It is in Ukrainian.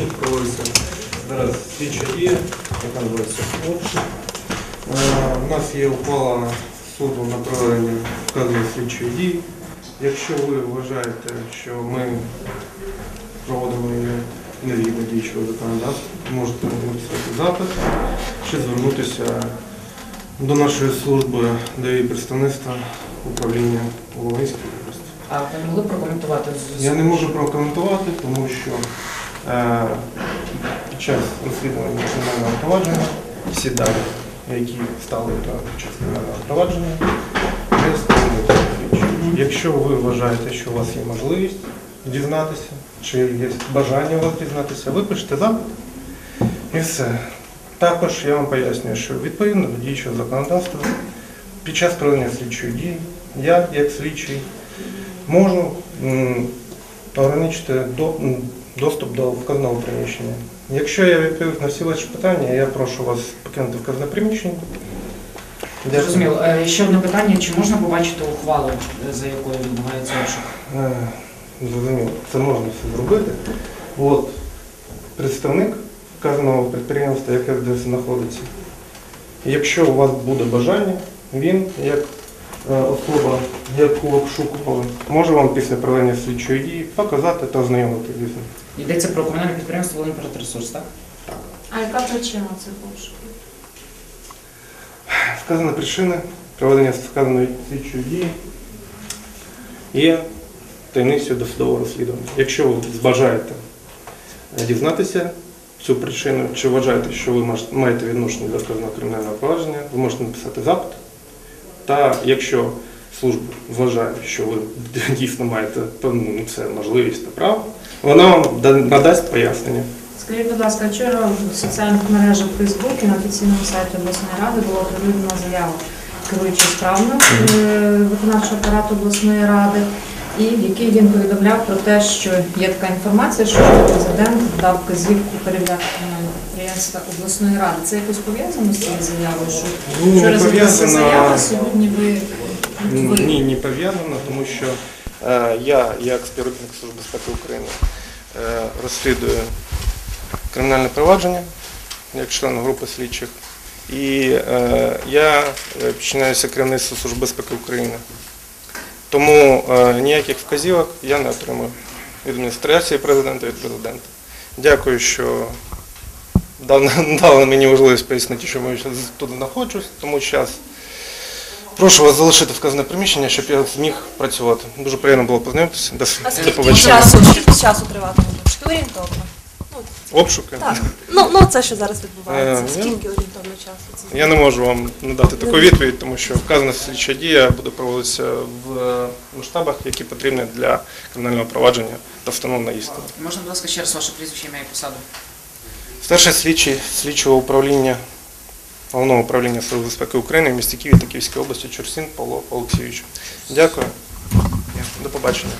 Тут проводиться зараз слідча дія, яка називається обшук. Е, У нас є ухвала суду на проведення вказаної слідчої дії. Якщо ви вважаєте, що ми проводимо її невідно діючого законодавства, можете написати запит чи звернутися до нашої служби до її представництва управління у Волинській області. А ви могли прокоментувати Я не можу прокоментувати, тому що під час розслідування кримінального провадження всі дані, які стали та під час кримінального провадження. Якщо ви вважаєте, що у вас є можливість дізнатися, чи є бажання у вас дізнатися, ви пишете запит і все. Також я вам пояснюю, що відповідно до діючого законодавства під час проведення слідчої дії я, як слідчий, можу ограничити до, доступ до вказаного приміщення. Якщо я відповів на всі ваші питання, я прошу вас покинути вказане приміщення. Дякую. Зрозуміло. Е, Ще одне питання: чи можна побачити ухвалу, е, за якою відбувається обшук? Е, Зрозуміло, це можна все зробити. От представник вказаного підприємства, яке десь знаходиться. Якщо у вас буде бажання, він, як особа, яку обшукували, може вам після проведення слідчої дії показати та ознайомити з ним. Йдеться про комунальне підприємство «Волинпродресурс», так? А яка причина цих обшуків? Вказана причина проведення вказаної слідчої дії є таємницею досудового розслідування. Якщо ви збажаєте дізнатися цю причину, чи вважаєте, що ви маєте відношення до вказаного кримінального провадження, ви можете написати запит. Та якщо служба вважає, що ви дійсно маєте певну на це можливість та право, вона вам надасть пояснення. Скажіть, будь ласка, вчора в соціальних мережах Facebook і на офіційному сайті обласної ради була оприлюднена заява керуючої справно е, виконавчого апарату обласної ради, і в якій він повідомляв про те, що є така інформація, що президент дав вказівку перевіряти комунальне обласної ради. Це якось пов'язано з цією заявою? Що Ну, вчора з'явилася заява, сьогодні ви, Ні, не пов'язано, тому що е, я, як співробітник Служби безпеки України, е, розслідую кримінальне провадження як член групи слідчих. І е, я е, підчиняюся керівництву Служби безпеки України. Тому е, ніяких вказівок я не отримую від адміністрації президента від президента. Дякую, що дали, дали мені можливість пояснити, що я тут знаходжусь, тому зараз Прошу вас залишити вказане приміщення, щоб я зміг працювати. Дуже приємно було познайомитися. До, А до скільки побачення. часу, скільки часу триватиме? Орієнтовно. Обшуки. Так. Ну, ну це що зараз відбувається. Е, Скільки орієнтовно часу? це? Я не можу вам надати таку відповідь, тому що вказана слідча дія буде проводитися в е, масштабах, які потрібні для кримінального провадження та встановлення істини. Можна, будь ласка, ще раз ваше прізвище, ім'я і посаду? Старший слідчий слідчого управління Головного управління Служби безпеки України в місті Києві та Київській області Чурсін Павло Олексійович. Дякую. До побачення.